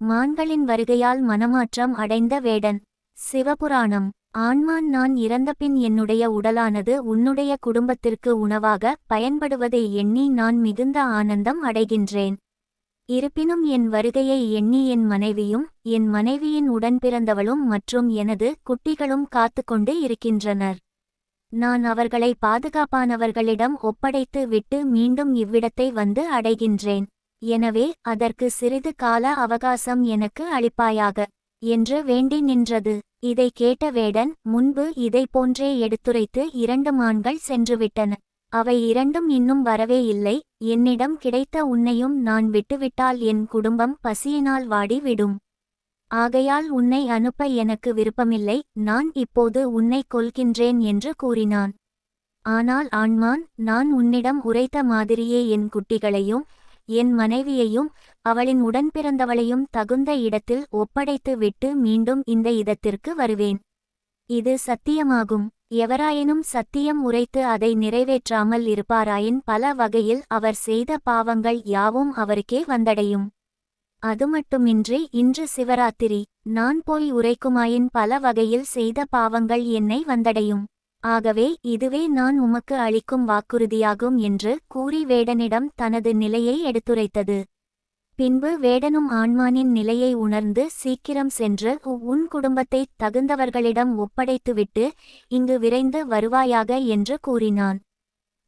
மான்களின் வருகையால் மனமாற்றம் அடைந்த வேடன். சிவபுராணம். ஆண்மான் நான் இறந்தபின் என்னுடைய உடலானது உன்னுடைய குடும்பத்திற்கு உணவாக பயன்படுவதை எண்ணி நான் மிகுந்த ஆனந்தம் அடைகின்றேன். இருப்பினும் என் வருகையை எண்ணி என் மனைவியும் என் மனைவியின் உடன்பிறந்தவளும் மற்றும் எனது குட்டிகளும் காத்து கொண்டு இருக்கின்றனர். நான் அவர்களை பாதுகாப்பானவர்களிடம் ஒப்படைத்து விட்டு மீண்டும் இவ்விடத்தை வந்து அடைகின்றேன். எனவே அதற்கு சிறிது கால அவகாசம் எனக்கு அளிப்பாயாக என்று வேண்டி நின்றது. இதை கேட்ட வேடன் முன்பு இதை போன்றே எடுத்துரைத்து இரண்டு மான்கள் சென்றுவிட்டன. அவை இரண்டும் இன்னும் வரவே இல்லை. என்னிடம் கிடைத்த உன்னையும் நான் விட்டுவிட்டால் என் குடும்பம் பசியினால் வாடி விடும் ஆகையால் உன்னை அனுப்ப எனக்கு விருப்பமில்லை. நான் இப்போது உன்னை கொல்கின்றேன் என்று கூறினான். ஆனால் ஆண்மான் நான் உன்னிடம் உரைத்த மாதிரியே என் குட்டிகளையும் என் மனைவியையும் அவளின் உடன்பிறந்தவளையும் தகுந்த இடத்தில் ஒப்படைத்து விட்டு மீண்டும் இந்த இடத்திற்கு வருவேன். இது சத்தியமாகும். எவராயினும் சத்தியம் உரைத்து அதை நிறைவேற்றாமல் இருப்பாராயின் பல வகையில் அவர் செய்த பாவங்கள் யாவும் அவருக்கே வந்தடையும். அதுமட்டுமின்றி இன்று சிவராத்திரி நான் போய் உரைக்குமாயின் பல வகையில் செய்த பாவங்கள் என்னை வந்தடையும். ஆகவே இதுவே நான் உமக்கு அளிக்கும் வாக்குறுதியாகும் என்று கூறி வேடனிடம் தனது நிலையை எடுத்துரைத்தது. பின்பு வேடனும் ஆண்மானின் நிலையை உணர்ந்து சீக்கிரம் சென்று உன் குடும்பத்தை தகுந்தவர்களிடம் ஒப்படைத்துவிட்டு இங்கு விரைந்து வருவாயாக என்று கூறினான்.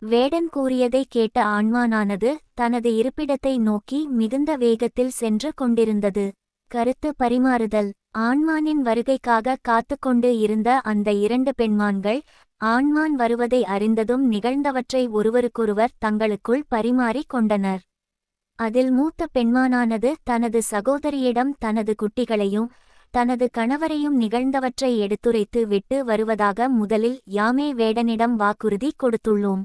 வேடன் கூறியதை கேட்ட ஆண்மானானது தனது இருப்பிடத்தை நோக்கி மிகுந்த வேகத்தில் சென்று கொண்டிருந்தது. கருத்து பரிமாறுதல். ஆண்மானின் வருகைக்காக காத்துக்கொண்டு இருந்த அந்த இரண்டு பெண்மான்கள் ஆண்மான் வருவதை அறிந்ததும் நிகழ்ந்தவற்றை ஒருவருக்கொருவர் தங்களுக்குள் பரிமாறிக் கொண்டனர். அதில் மூத்த பெண்மானானது தனது சகோதரியிடம் தனது குட்டிகளையும் தனது கணவரையும் நிகழ்ந்தவற்றை எடுத்துரைத்து விட்டு வருவதாக முதலில் யாமே வேடனிடம் வாக்குறுதி கொடுத்துள்ளோம்.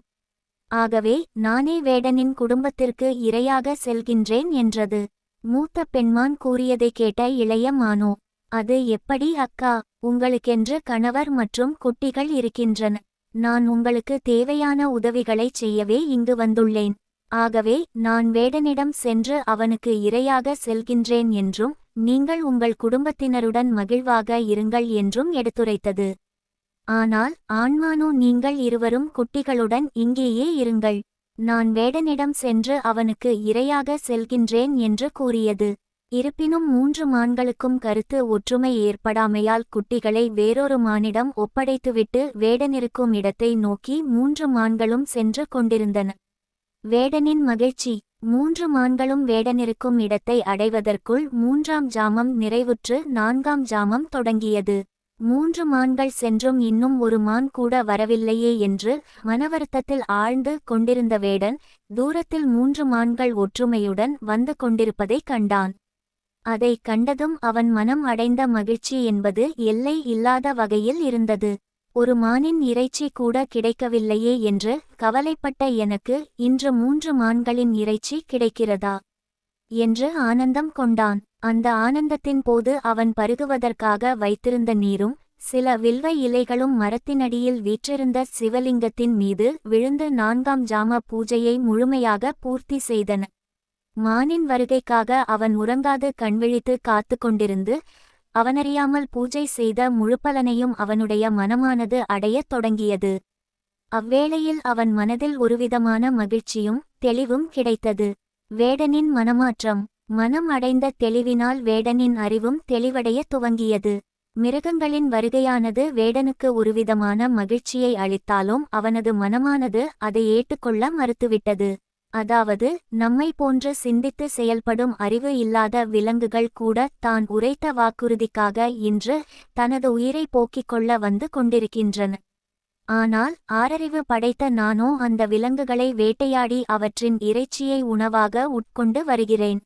ஆகவே நானே வேடனின் குடும்பத்திற்கு இரையாக செல்கின்றேன் என்றது. மூத்த பெண்மான் கூறியதை கேட்ட இளைய மானோ அது எப்படி அக்கா? உங்களுக்கென்று கணவர் மற்றும் குட்டிகள் இருக்கின்றன. நான் உங்களுக்கு தேவையான உதவிகளைச் செய்யவே இங்கு வந்துள்ளேன். ஆகவே நான் வேடனிடம் சென்று அவனுக்கு இரையாக செல்கின்றேன் என்றும் நீங்கள் உங்கள் குடும்பத்தினருடன் மகிழ்வாக இருங்கள் என்றும் எடுத்துரைத்தது. ஆனால் ஆண்மானோ நீங்கள் இருவரும் குட்டிகளுடன் இங்கேயே இருங்கள். நான் வேடனிடம் சென்று அவனுக்கு இரையாக செல்கின்றேன் என்று கூறியது. இருப்பினும் மூன்று மான்களுக்கும் கருத்து ஒற்றுமை ஏற்படாமையால் குட்டிகளை வேறொரு மானிடம் ஒப்படைத்துவிட்டு வேடனிருக்கும் இடத்தை நோக்கி மூன்று மான்களும் சென்று கொண்டிருந்தன. வேடனின் மகிழ்ச்சி மூன்று மான்களும் வேடனிருக்கும் இடத்தை அடைவதற்குள் மூன்றாம் ஜாமம் நிறைவுற்று நான்காம் ஜாமம் தொடங்கியது. மூன்று மான்கள் சென்றும் இன்னும் ஒரு மான் கூட வரவில்லையே என்று மனவருத்தத்தில் ஆழ்ந்து கொண்டிருந்த வேடன் தூரத்தில் மூன்று மான்கள் ஒற்றுமையுடன் வந்து கொண்டிருப்பதைக் கண்டான். அதை கண்டதும் அவன் மனம் அடைந்த மகிழ்ச்சி என்பது எல்லை இல்லாத வகையில் இருந்தது. ஒரு மானின் இறைச்சி கூட கிடைக்கவில்லையே என்று கவலைப்பட்ட எனக்கு இன்று மூன்று மான்களின் இறைச்சி கிடைக்கிறதா? என்று ஆனந்தம் கொண்டான். அந்த ஆனந்தத்தின் போது அவன் பருகுவதற்காக வைத்திருந்த நீரும் சில வில்வ இலைகளும் மரத்தினடியில் வீற்றிருந்த சிவலிங்கத்தின் மீது விழுந்து நான்காம் ஜாம பூஜையை முழுமையாக பூர்த்தி செய்தன. மானின் வருகைக்காக அவன் உறங்காது கண்விழித்து காத்து கொண்டிருந்து அவனறியாமல் பூஜை செய்த முழுப்பலனையும் அவனுடைய மனமானது அடையத் தொடங்கியது. அவ்வேளையில் அவன் மனதில் ஒருவிதமான மகிழ்ச்சியும் தெளிவும் கிடைத்தது. வேடனின் மனமாற்றம். மனம் அடைந்த தெளிவினால் வேடனின் அறிவும் தெளிவடைய துவங்கியது. மிருகங்களின் வருகையானது வேடனுக்கு ஒருவிதமான மகிழ்ச்சியை அளித்தாலும் அவனது மனமானது அதை ஏற்றுக்கொள்ள மறுத்துவிட்டது. அதாவது நம்மை போன்று சிந்தித்து செயல்படும் அறிவு இல்லாத விலங்குகள் கூட தான் உரைத்த வாக்குறுதிக்காக இன்று தனது உயிரை போக்கிக் கொள்ள வந்து கொண்டிருக்கின்றன. ஆனால் ஆரறிவு படைத்த நானோ அந்த விலங்குகளை வேட்டையாடி அவற்றின் இறைச்சியை உணவாக உட்கொண்டு வருகிறேன்.